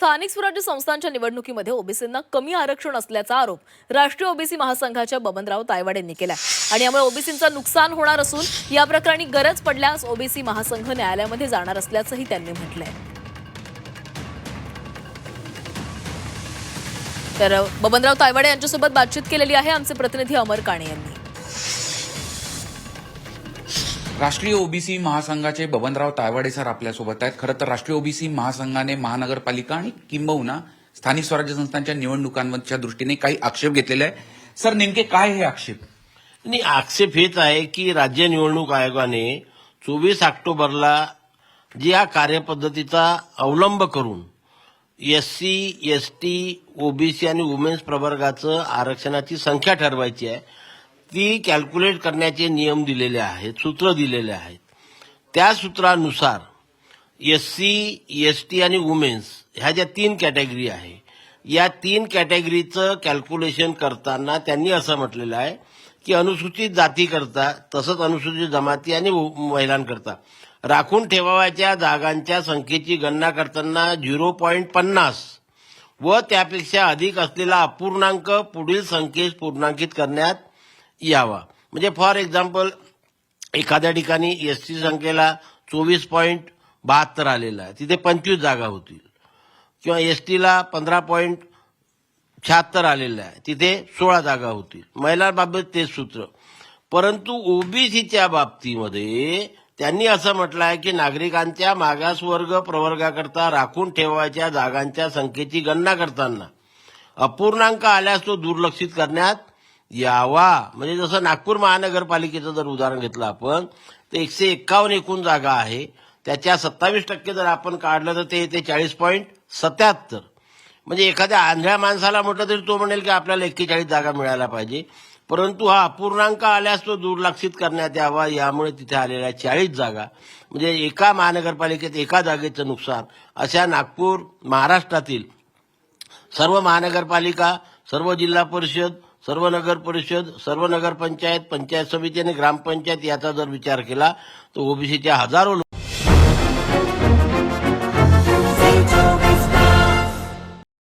स्थानिक स्वराज्य संस्थांच्या निवडणुकीमध्ये ओबीसींना कमी आरक्षण असल्याचा आरोप राष्ट्रीय ओबीसी महासंघाच्या बबनराव तायवाड यांनी केला आणि यामुळे ओबीसींचं नुकसान होणार असून या प्रकरणी गरज पडल्यास ओबीसी महासंघ न्यायालयामध्ये जाणार असल्याचंही त्यांनी म्हटलंय. तर बबनराव तायवाडे यांच्यासोबत बातचीत केलेली आहे आमचे प्रतिनिधी अमर काणे यांनी. राष्ट्रीय ओबीसी महासंघाचे बबनराव तायवाडे सर आपल्यासोबत आहेत. खरं तर राष्ट्रीय ओबीसी महासंघाने महानगरपालिका आणि किंबहुना स्थानिक स्वराज्य संस्थांच्या निवडणुकांच्या दृष्टीने काही आक्षेप घेतलेले आहे सर नेमके काय हे आक्षेप? आणि आक्षेप हेच आहे की राज्य निवडणूक आयोगाने चोवीस ऑक्टोबरला ज्या कार्यपद्धतीचा अवलंब करून S C S T OBC आणि वुमेन्स प्रवर्गाचं आरक्षणाची संख्या ठरवायची आहे. ती कॅल्क्युलेट करण्याचे नियम दिलेले आहेत सूत्र दिलेले आहेत. त्या सूत्रानुसार एस सी एस टी आणि वुमेन्स ह्या ज्या तीन कॅटेगरी आहे या तीन कॅटेगरीचं कॅल्क्युलेशन करताना त्यांनी असं म्हटलेलं आहे की अनुसूचित जातीकरता तसंच अनुसूचित जमाती आणि महिलांकरता राखून ठेवावयाच्या जागांच्या संख्येची गणना करताना झिरो पॉईंट पन्नास व त्यापेक्षा अधिक असलेला अपूर्णांक पुढील संख्येस पूर्णांकित करण्यात यावा. म्हणजे फॉर एक्झाम्पल एखाद्या ठिकाणी एस टी संख्येला चोवीस पॉईंट बहात्तर आलेला आहे. तिथे पंचवीस जागा होतील. किंवा एस टीला पंधरा पॉईंट शहात्तर आलेलं आहे. तिथे सोळा जागा होतील. महिलांबाबत तेच सूत्र. परंतु ओबीसीच्या बाबतीमध्ये त्यांनी असं म्हटलं आहे की नागरिकांच्या मागासवर्ग प्रवर्गाकरता राखून ठेवायच्या जागांच्या संख्येची गणना करताना अपूर्णांक आल्यास तो दुर्लक्षित करण्यात यावा. म्हणजे जसं नागपूर महानगरपालिकेचं जर उदाहरण घेतलं आपण तर एकशे एक्कावन्न एकूण जागा आहे. त्याच्या सत्तावीस टक्के जर आपण काढलं तर ते येते चाळीस पॉईंट सत्याहत्तर. म्हणजे एखाद्या आंधळ्या माणसाला म्हटलं तरी तो म्हणेल की आपल्याला एक्केचाळीस जागा मिळायला पाहिजे. परंतु हा अपूर्णांक आल्यास तो दुर्लक्षित करण्यात यावा. यामुळे तिथे आलेल्या चाळीस जागा म्हणजे एका महानगरपालिकेत एका जागेचं नुकसान अशा नागपूर महाराष्ट्रातील सर्व महानगरपालिका सर्व जिल्हा परिषद सर्व नगर परिषद सर्व नगरपंचायत पंचायत समिती आणि ग्रामपंचायत याचा जर विचार केला तर ओबीसीच्या हजारो